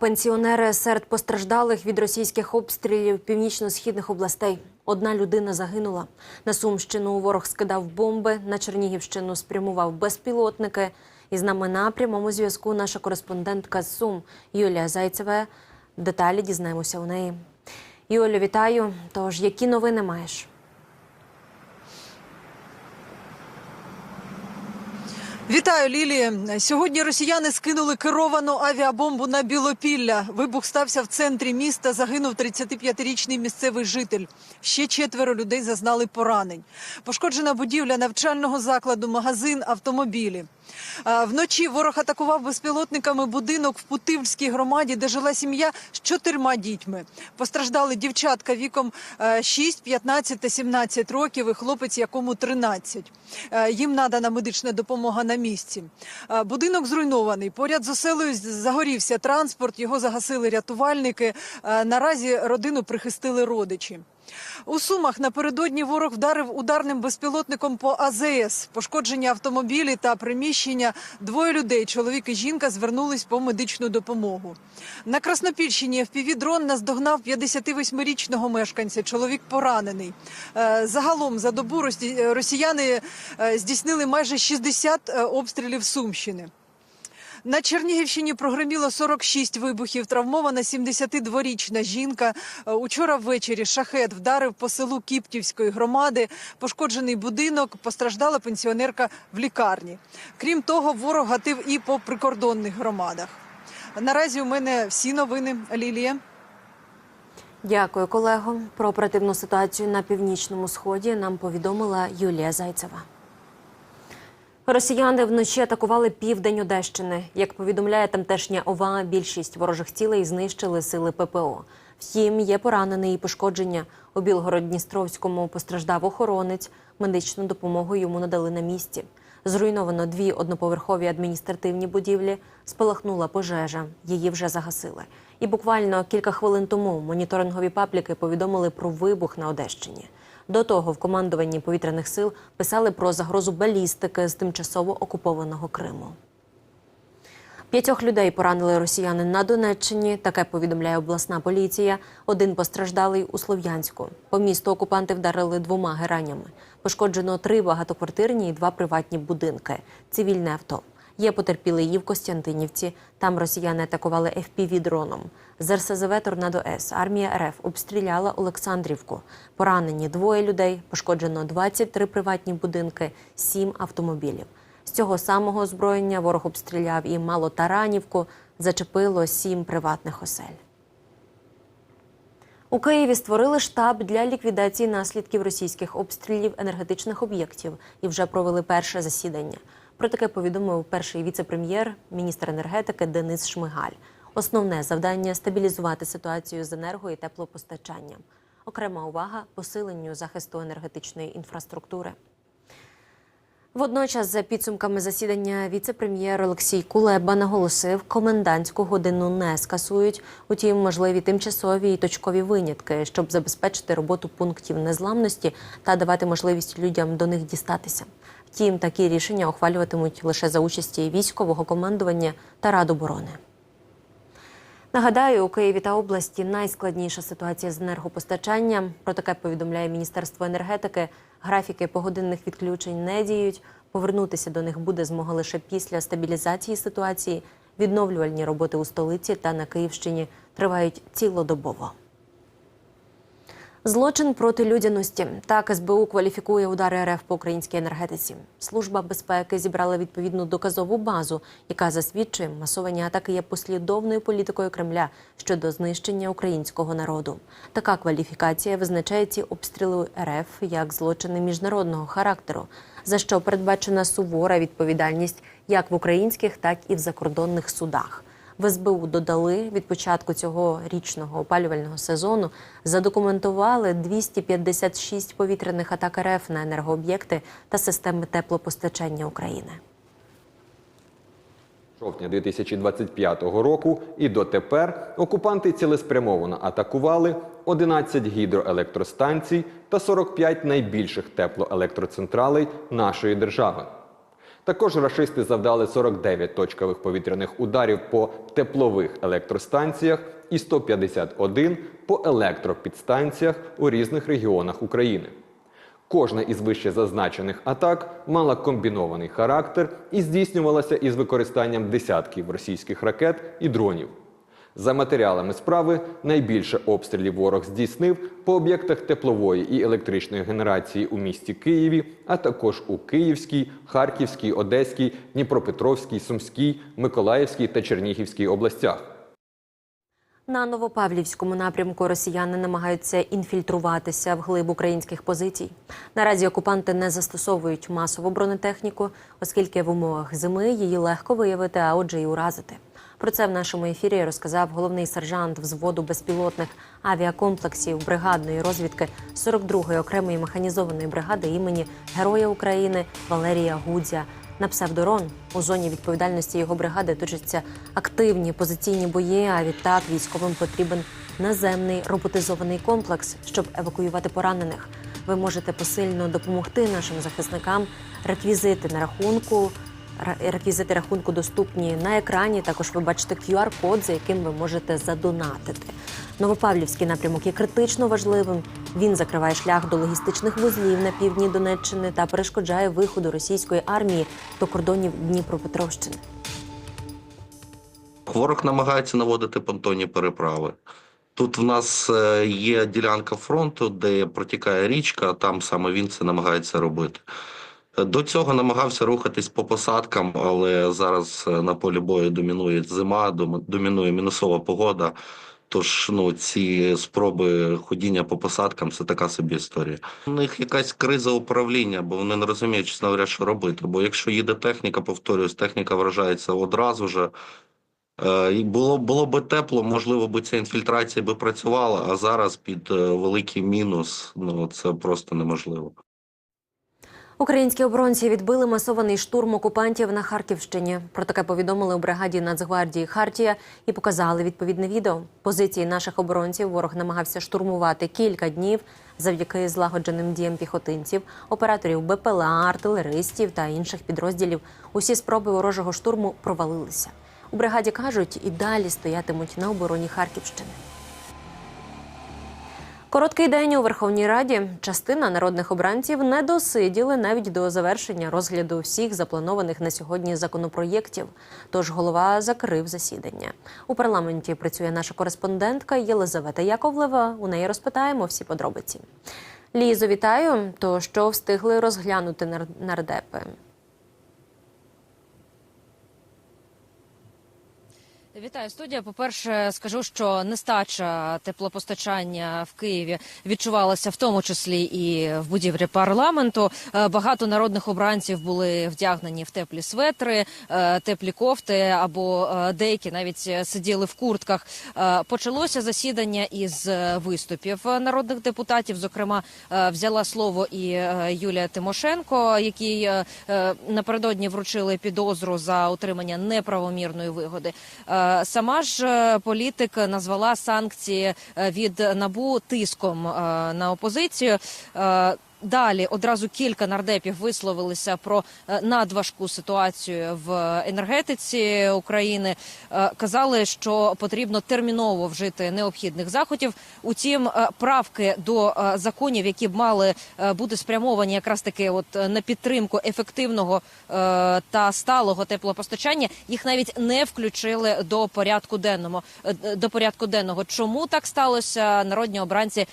пенсіонери серед постраждалих від російських обстрілів північно-східних областей. Одна людина загинула. На Сумщину ворог скидав бомби, на Чернігівщину спрямував безпілотники. І з нами на прямому зв'язку наша кореспондентка з Сум Юлія Зайцева. Деталі дізнаємося у неї. Юлю, вітаю. Тож, які новини маєш? Вітаю, Лілі. Сьогодні росіяни скинули керовану авіабомбу на Білопілля. Вибух стався в центрі міста. Загинув 35-річний місцевий житель. Ще четверо людей зазнали поранень. Пошкоджена будівля навчального закладу, магазин, автомобілі. А, Вночі ворог атакував безпілотниками будинок в Путивльській громаді, де жила сім'я з чотирма дітьми. Постраждали дівчатка віком е, 6, 15 та 17 років і хлопець, якому 13. Е, Їм надана медична допомога на місці. Е, Будинок зруйнований. Поряд з оселею загорівся транспорт. Його загасили рятувальники. Е, Наразі родину прихистили родичі. У Сумах напередодні ворог вдарив ударним безпілотником по АЗС. Пошкоджені автомобілі та приміщення. Двоє людей, чоловік і жінка, звернулись по медичну допомогу. На Краснопільщині FPV-дрон наздогнав 58-річного мешканця. Чоловік поранений. Е, Загалом за добу росі- росіяни е, здійснили майже 60 е, обстрілів Сумщини. На Чернігівщині прогреміло 46 вибухів. Травмована 72-річна жінка. Е, Учора ввечері шахет вдарив по селу Кіптівської громади. Пошкоджений будинок. Постраждала пенсіонерка в лікарні. Крім того, ворог гатив і по прикордонних громадах. Наразі у мене всі новини. Лілія. Дякую, колего. Про оперативну ситуацію на північному сході нам повідомила Юлія Зайцева. Росіяни вночі атакували південь Одещини. Як повідомляє тамтешня ОВА, більшість ворожих цілей знищили сили ППО. Втім, є поранений і пошкодження. У Білгород-Дністровському постраждав охоронець. Медичну допомогу йому надали на місці. Зруйновано дві одноповерхові адміністративні будівлі. Спалахнула пожежа. Її вже загасили. І буквально кілька хвилин тому моніторингові пабліки повідомили про вибух на Одещині. До того в командуванні повітряних сил писали про загрозу балістики з тимчасово окупованого Криму. П'ятьох людей поранили росіяни на Донеччині. Таке повідомляє обласна поліція. Один постраждалий у Слов'янську. По місту окупанти вдарили двома геранями. Пошкоджено три багатоквартирні і два приватні будинки. Цивільне авто. Є потерпілий і в Костянтинівці. Там росіяни атакували FPV-дроном. З РСЗВ «Торнадо С» армія РФ обстріляла Олександрівку. Поранені двоє людей, пошкоджено 23 приватні будинки, 7 автомобілів. З цього самого озброєння ворог обстріляв і Малотаранівку, зачепило 7 приватних осель. У Києві створили штаб для ліквідації наслідків російських обстрілів енергетичних об'єктів і вже провели перше засідання. Про таке повідомив перший віце-прем'єр, міністр енергетики Денис Шмигаль. Основне завдання стабілізувати ситуацію з енерго і теплопостачанням. Окрема увага посиленню захисту енергетичної інфраструктури. Водночас, за підсумками засідання, віце-прем'єр Олексій Кулеба наголосив, комендантську годину не скасують. Утім, можливі тимчасові і точкові винятки, щоб забезпечити роботу пунктів незламності та давати можливість людям до них дістатися. Втім, такі рішення ухвалюватимуть лише за участі військового командування та Рад оборони. Нагадаю, у Києві та області найскладніша ситуація з енергопостачанням. Про таке повідомляє Міністерство енергетики. Графіки погодинних відключень не діють. Повернутися до них буде змога лише після стабілізації ситуації. Відновлювальні роботи у столиці та на Київщині тривають цілодобово. Злочин проти людяності. Так СБУ кваліфікує удари РФ по українській енергетиці. Служба безпеки зібрала відповідну доказову базу, яка засвідчує, масовані атаки є послідовною політикою Кремля щодо знищення українського народу. Така кваліфікація визначає ці обстріли РФ як злочини міжнародного характеру, за що передбачена сувора відповідальність як в українських, так і в закордонних судах. В СБУ додали від початку цього річного опалювального сезону задокументували 256 повітряних атак РФ на енергооб'єкти та системи теплопостачання України. жовтня 2025 року і дотепер окупанти цілеспрямовано атакували 11 гідроелектростанцій та 45 найбільших теплоелектроцентралей нашої держави. Також рашисти завдали 49 точкових повітряних ударів по теплових електростанціях і 151 по електропідстанціях у різних регіонах України. Кожна із вище зазначених атак мала комбінований характер і здійснювалася із використанням десятків російських ракет і дронів. За матеріалами справи найбільше обстрілів ворог здійснив по об'єктах теплової і електричної генерації у місті Києві, а також у Київській, Харківській, Одеській, Дніпропетровській, Сумській, Миколаївській та Чернігівській областях. На Новопавлівському напрямку росіяни намагаються інфільтруватися в глиб українських позицій. Наразі окупанти не застосовують масову бронетехніку, оскільки в умовах зими її легко виявити, а отже, і уразити. Про це в нашому ефірі розказав головний сержант взводу безпілотних авіакомплексів бригадної розвідки 42-ї окремої механізованої бригади імені Героя України Валерія Гудзя. На псевдорон у зоні відповідальності його бригади точаться активні позиційні бої. А відтак військовим потрібен наземний роботизований комплекс, щоб евакуювати поранених. Ви можете посильно допомогти нашим захисникам. Реквізити на рахунку. Реквізити рахунку доступні на екрані. Також ви бачите QR-код, за яким ви можете задонатити. Новопавлівський напрямок є критично важливим. Він закриває шлях до логістичних вузлів на півдні Донеччини та перешкоджає виходу російської армії до кордонів Дніпропетровщини. Ворог намагається наводити понтонні переправи. Тут в нас е, є ділянка фронту, де протікає річка, там саме він це намагається робити. До цього намагався рухатись по посадкам, але зараз е, на полі бою домінує зима, дом- домінує мінусова погода. Тож ну, ці спроби ходіння по посадкам це така собі історія. У них якась криза управління, бо вони не розуміють, чесно говоря, що робити. Бо якщо їде техніка, повторюсь, техніка вражається одразу же. Е, і Було, було би тепло, можливо, би ця інфільтрація би працювала, а зараз під е, великий мінус ну це просто неможливо. Українські оборонці відбили масований штурм окупантів на Харківщині. Про таке повідомили у бригаді Нацгвардії Хартія і показали відповідне відео. Позиції наших оборонців ворог намагався штурмувати кілька днів завдяки злагодженим діям піхотинців, операторів БПЛА, артилеристів та інших підрозділів. Усі спроби ворожого штурму провалилися. У бригаді кажуть, і далі стоятимуть на обороні Харківщини. Короткий день у Верховній Раді. Частина народних обранців не досиділи навіть до завершення розгляду всіх запланованих на сьогодні законопроєктів. Тож голова закрив засідання. У парламенті працює наша кореспондентка Єлизавета Яковлева. У неї розпитаємо всі подробиці. Лізо, вітаю. То що встигли розглянути нардепи? Вітаю студія. По перше, скажу, що нестача теплопостачання в Києві відчувалася в тому числі і в будівлі парламенту. Е, Багато народних обранців були вдягнені в теплі светри, е, теплі кофти або е, деякі навіть сиділи в куртках. Почалося засідання із виступів народних депутатів. Зокрема, взяла слово і Юлія Тимошенко, якій напередодні вручили підозру за отримання неправомірної вигоди. Е, Сама ж е, політик назвала санкції е, від набу тиском на опозицію. Далі одразу кілька нардепів висловилися про е, надважку ситуацію в енергетиці України. Е, Казали, що потрібно терміново вжити необхідних заходів. Утім, е, правки до законів, які б мали бути спрямовані якраз таки, от на підтримку ефективного та сталого теплопостачання, їх навіть не включили до порядку денного. До порядку денного. Чому так сталося? Народні обранці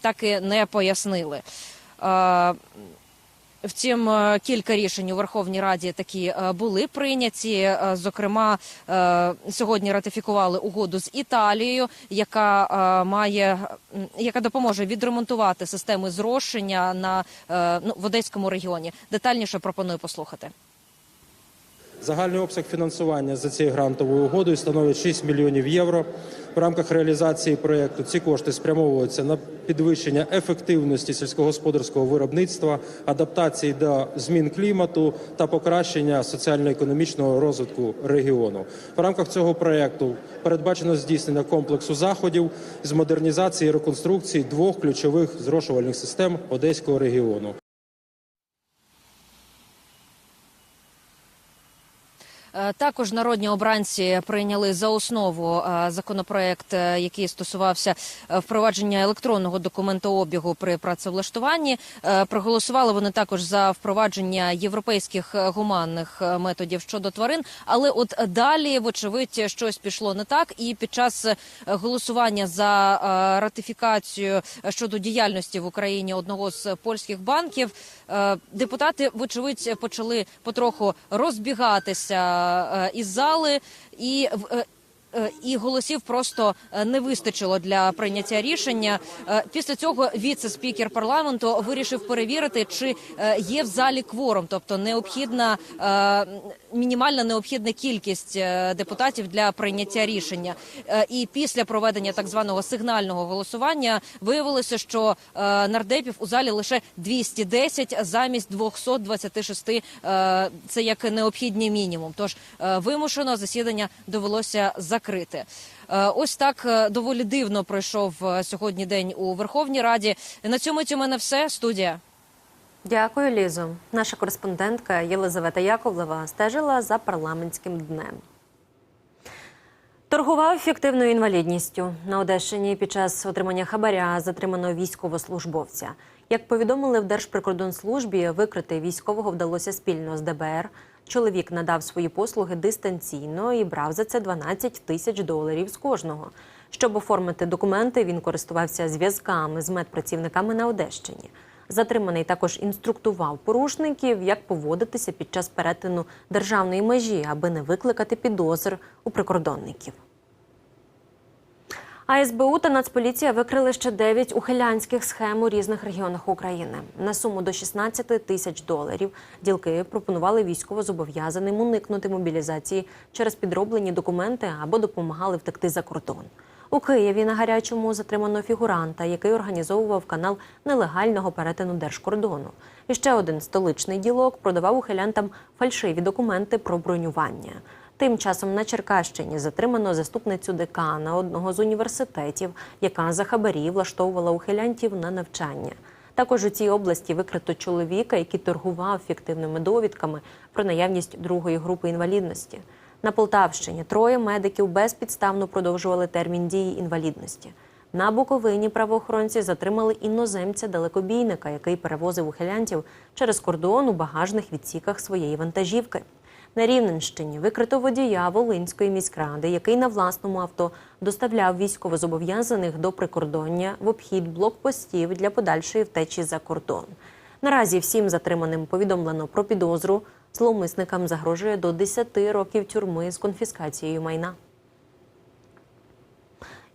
так і не пояснили. Е, Втім, е, кілька рішень у Верховній Раді такі е, були прийняті. Зокрема, сьогодні ратифікували угоду з Італією, яка має яка допоможе відремонтувати системи зрошення на ну, в Одеському регіоні. Детальніше пропоную послухати. Загальний обсяг фінансування за цією грантовою угодою становить 6 мільйонів євро. В рамках реалізації проєкту ці кошти спрямовуються на підвищення ефективності сільськогосподарського виробництва, адаптації до змін клімату та покращення соціально-економічного розвитку регіону. В рамках цього проєкту передбачено здійснення комплексу заходів з модернізації і реконструкції двох ключових зрошувальних систем Одеського регіону. Також народні обранці прийняли за основу е, законопроект, е, який стосувався е, впровадження електронного документообігу при працевлаштуванні. Е, Проголосували вони також за впровадження європейських е, гуманних е, методів щодо тварин. Але от далі, вочевидь, щось пішло не так. І під час е, голосування за е, ратифікацію щодо діяльності в Україні одного з польських банків, е, депутати, вочевидь, почали потроху розбігатися е, із зали і е, е, І голосів просто е, не вистачило для прийняття рішення. Е, Після цього віце-спікер парламенту вирішив перевірити, чи е, є в залі кворум, тобто необхідна е, мінімальна необхідна кількість е, депутатів для прийняття рішення. Е, І після проведення так званого сигнального голосування виявилося, що е, нардепів у залі лише 210 замість 226. е, Це як необхідний мінімум. Тож вимушено засідання довелося закрити. Ось так доволі дивно пройшов сьогодні день у Верховній Раді. На цьому у мене все. Студія. Дякую, Лізо. Наша кореспондентка Єлизавета Яковлева стежила за парламентським днем. Торгував фіктивною інвалідністю на Одещині під час отримання хабаря затримано військовослужбовця. Як повідомили в Держприкордонслужбі, викрити військового вдалося спільно з ДБР. Чоловік надав свої послуги дистанційно і брав за це 12 тисяч доларів з кожного. Щоб оформити документи, він користувався зв'язками з медпрацівниками на Одещині. Затриманий також інструктував порушників, як поводитися під час перетину державної межі, аби не викликати підозр у прикордонників. А СБУ та Нацполіція викрили ще 9 ухилянських схем у різних регіонах України. На суму до 16 тисяч доларів ділки пропонували військовозобов'язаним уникнути мобілізації через підроблені документи або допомагали втекти за кордон. У Києві на гарячому затримано фігуранта, який організовував канал нелегального перетину держкордону. І ще один столичний ділок продавав ухилянтам фальшиві документи про бронювання. Тим часом на Черкащині затримано заступницю декана одного з університетів, яка за хабарі влаштовувала ухилянтів на навчання. Також у цій області викрито чоловіка, який торгував фіктивними довідками про наявність другої групи інвалідності. На Полтавщині троє медиків безпідставно продовжували термін дії інвалідності. На Буковині правоохоронці затримали іноземця-далекобійника, який перевозив ухилянтів через кордон у багажних відсіках своєї вантажівки. На Рівненщині викрито водія Волинської міськради, який на власному авто доставляв військовозобов'язаних до прикордоння в обхід блокпостів для подальшої втечі за кордон. Наразі всім затриманим повідомлено про підозру. Зловмисникам загрожує до 10 років тюрми з конфіскацією майна.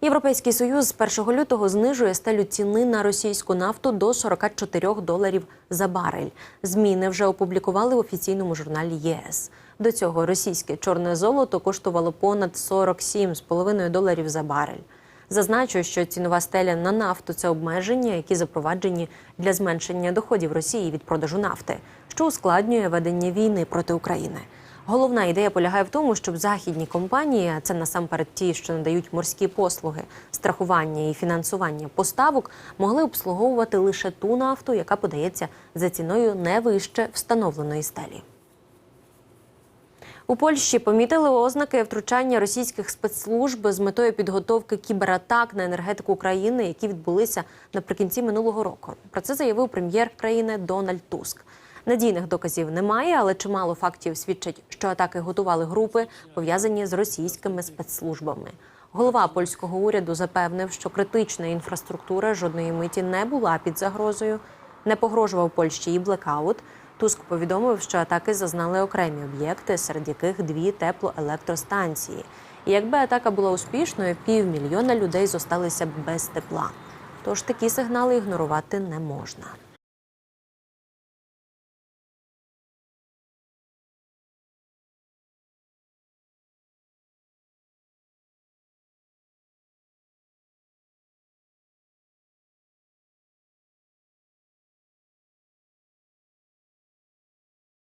Європейський союз з 1 лютого знижує стелю ціни на російську нафту до 44 доларів за барель. Зміни вже опублікували в офіційному журналі ЄС. До цього російське чорне золото коштувало понад 47,5 доларів за барель. Зазначу, що цінова стеля на нафту це обмеження, які запроваджені для зменшення доходів Росії від продажу нафти, що ускладнює ведення війни проти України. Головна ідея полягає в тому, щоб західні компанії, а це насамперед ті, що надають морські послуги, страхування і фінансування поставок, могли обслуговувати лише ту нафту, яка подається за ціною не вище встановленої стелі. У Польщі помітили ознаки втручання російських спецслужб з метою підготовки кібератак на енергетику країни, які відбулися наприкінці минулого року. Про це заявив прем'єр країни Дональд Туск. Надійних доказів немає, але чимало фактів свідчать, що атаки готували групи, пов'язані з російськими спецслужбами. Голова польського уряду запевнив, що критична інфраструктура жодної миті не була під загрозою. Не погрожував Польщі і блекаут. Туск повідомив, що атаки зазнали окремі об'єкти, серед яких дві теплоелектростанції. І якби атака була успішною, півмільйона людей зосталися б без тепла. Тож такі сигнали ігнорувати не можна.